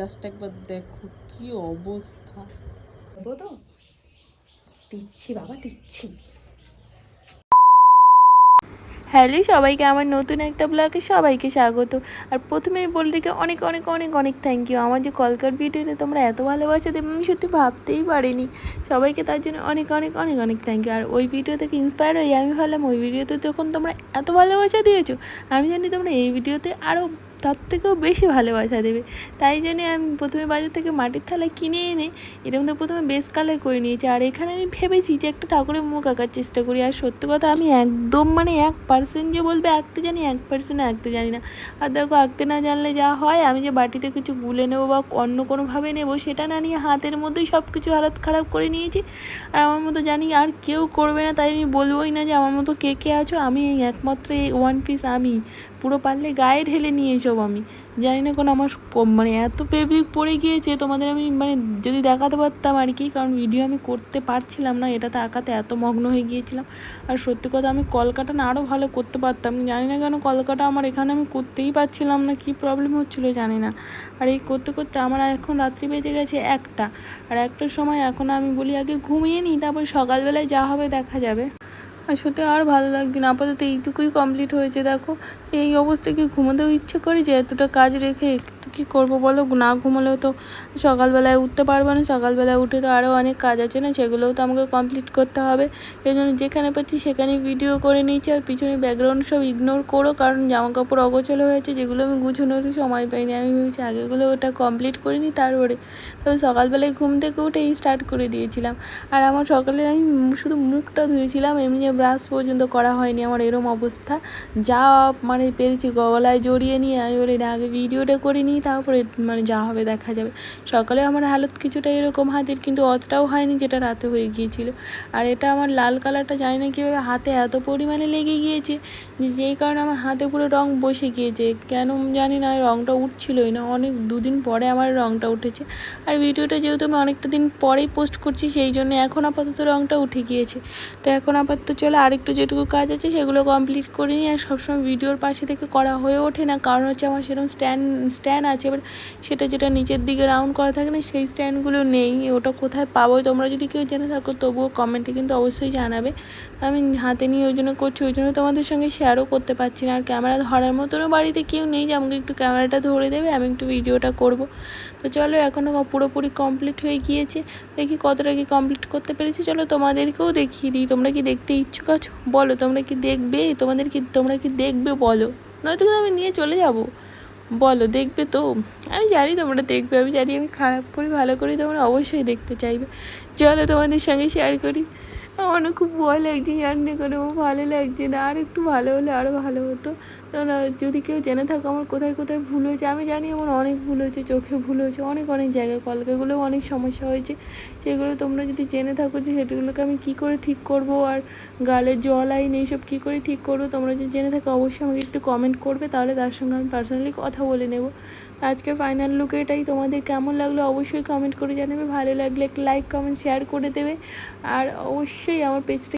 Just একবার দেখো কি অবস্থা। তো দিচ্ছি বাবা দিচ্ছি। হ্যালো সবাইকে আমার নতুন একটা ব্লগে সবাইকে স্বাগত। আর প্রথমেই বলে রেখে অনেক অনেক অনেক অনেক থ্যাংক ইউ আমার যে কলকার ভিডিওতে তোমরা এত ভালোবাসা দেবে আমি সত্যি ভাবতেই পারিনি। সবাইকে তার জন্য অনেক অনেক অনেক অনেক থ্যাংক ইউ আর ওই ভিডিও থেকে ইন্সপায়ার হয়ে আমি ভাবলাম ওই ভিডিওতে যখন তোমরা এত ভালোবাসা দিয়েছ আমি জানি তোমরা এই ভিডিওতে আরও তার থেকেও বেশি ভালোবাসা দেবে। তাই জন্যে আমি প্রথমে বাজার থেকে মাটির থালা কিনে এনে এর মধ্যে প্রথমে বেস কালার করে নিয়েছি। আর এখানে আমি ভেবেছি যে একটা ঠাকুরের মুখ আঁকার চেষ্টা করি। আর সত্যি কথা আমি একদম মানে এক পার্সেন্ট যে বলবে আঁকতে জানি, এক পার্সেন্ট আঁকতে জানি না। আর দেখো, আঁকতে না জানলে যা হয়, আমি যে বাটিতে কিছু গুলে নেব বা অন্য কোনোভাবে নেব, সেটা না নিয়ে হাতের মধ্যেই সব কিছু হালাত খারাপ করে নিয়েছি। আর আমার মতো জানি আর কেউ করবে না, তাই আমি বলবোই না যে আমার মতো কে কে আছো। আমি একমাত্র এই ওয়ান পিস আমি। পুরো পারলে গায়ে ঢেলে নিয়ে এসব আমি। জানি না কোনো আমার মানে এত ফেব্রিক পড়ে গিয়েছে, তোমাদের আমি মানে যদি দেখাতে পারতাম আর কি, কারণ ভিডিও আমি করতে পারছিলাম না এটাতে আঁকাতে এত মগ্ন হয়ে গিয়েছিলাম। আর সত্যি কথা আমি কলকাটা না আরও ভালো করতে পারতাম। জানি না কেন কলকাটা আমার এখানে আমি করতেই পারছিলাম না, কী প্রবলেম হচ্ছিল জানি না। আর এই করতে করতে আমার এখন রাত্রি বেজে গেছে একটা। আর একটার সময় এখন আমি বলি, আগে ঘুমিয়ে নিই তারপর সকালবেলায় যা হবে দেখা যাবে। আর সত্যি আর ভালো লাগবে না। আপাতত এইটুকুই কমপ্লিট হয়েছে, দেখো। এই অবস্থায় কি ঘুমোতেও ইচ্ছে করে যে এতটা কাজ রেখে কী করব বলো? না ঘুমোলেও তো সকালবেলায় উঠতে পারব না। সকালবেলায় উঠে তো আরও অনেক কাজ আছে না, সেগুলোও তো আমাকে কমপ্লিট করতে হবে। এই জন্য যেখানে পাচ্ছি সেখানে ভিডিও করে নিয়েছি, আর পিছনে ব্যাকগ্রাউন্ড সব ইগনোর করো, কারণ জামা কাপড় অগোছলো হয়েছে, যেগুলো আমি গুছোনোরই সময় পাইনি। আমি ভেবেছি আগেগুলো ওটা কমপ্লিট করে নিই তারপরে। তবে সকালবেলায় ঘুম থেকে উঠেই স্টার্ট করে দিয়েছিলাম। আর আমার সকালে আমি শুধু মুখটা ধুয়েছিলাম, এমনি ব্রাশ পর্যন্ত করা হয়নি আমার এরম অবস্থা। যা মানে পেরেছি, গলায় জড়িয়ে নিয়ে আমি বলি, না, আগে ভিডিওটা করে নিই তারপরে মানে যা হবে দেখা যাবে। সকালে আমার হালত কিছুটা এরকম হাতের, কিন্তু অতটাও হয়নি যেটা রাতে হয়ে গিয়েছিল। আর এটা আমার লাল কালারটা জানি না কীভাবে হাতে এত পরিমাণে লেগে গিয়েছে যে যেই কারণে আমার হাতে পুরো রং বসে গিয়েছে। কেন জানি না, রংটা উঠছিলই না। অনেক দুদিন পরে আমার রংটা উঠেছে। আর ভিডিওটা যেহেতু আমি অনেকটা দিন পরেই পোস্ট করছি, সেই জন্য এখন আপাতত রংটা উঠে গিয়েছে। তো এখন আপাতত চলে আরেকটু যেটুকু কাজ আছে সেগুলো কমপ্লিট করে নিই। আর সবসময় ভিডিওর পাশে থেকে করা হয়ে ওঠে না। কারণ হচ্ছে আমার সেরকম স্ট্যান্ড স্ট্যান্ড আছে, এবার সেটা যেটা নিচের দিকে রাউন্ড করা থাকে না, সেই স্ট্যান্ডগুলো নেই, ওটা কোথায় পাবো তোমরা যদি কেউ জেনে থাকো, তবুও কমেন্টে কিন্তু অবশ্যই জানাবে। আমি হাতে নিয়ে ওই জন্য করছি, ওই জন্য তোমাদের সঙ্গে শেয়ারও করতে পারছি না। আর ক্যামেরা ধরার মতনও বাড়িতে কেউ নেই যে আমাকে একটু ক্যামেরাটা ধরে দেবে, আমি একটু ভিডিওটা করব। তো চলো এখনও পুরোপুরি কমপ্লিট হয়ে গিয়েছে। দেখি কতটা কি কমপ্লিট করতে পেরেছি। চলো, তোমাদেরকেও দেখিয়ে দিই। তোমরা কি দেখতে ইচ্ছুক আছো? বলো, তোমরা কি দেখবে? তোমাদের কি তোমরা কি দেখবে? বলো। নয়তো আমি নিয়ে চলে যাব। বলো, দেখবে তো। আমি জানি তোমরা দেখবে, আমি জানি আমি খারাপ করি, ভালো করি, তোমরা অবশ্যই দেখতে চাইবে। চলো তোমাদের সঙ্গে শেয়ার করি। আমার খুব ভয় লাগছে, জানি করে আমার ভালো লাগছে না। আর একটু ভালো হলে আরও ভালো হতো। যদি কেউ জেনে থাকো আমার কোথায় কোথায় ভুল হয়েছে, আমি জানি আমার অনেক ভুল হয়েছে, চোখে ভুল হয়েছে, অনেক অনেক জায়গায়, কলকাগুলোও অনেক সমস্যা হয়েছে। সেগুলো তোমরা যদি জেনে থাকো যে সেগুলোকে আমি কী করে ঠিক করব, আর গালে জল আইন এইসব কী করে ঠিক করব, তোমরা যদি জেনে থাকো, অবশ্যই আমাকে একটু কমেন্ট করবে, তাহলে তার সঙ্গে আমি পার্সোনালি কথা বলে নেব। আজকের ফাইনাল লুক এটাই। তোমাদের কেমন লাগল অবশ্যই কমেন্ট করে জানাবে। ভালো লাগলে লাইক কমেন্ট শেয়ার করে দেবে। আর অবশ্যই আমার পেজটা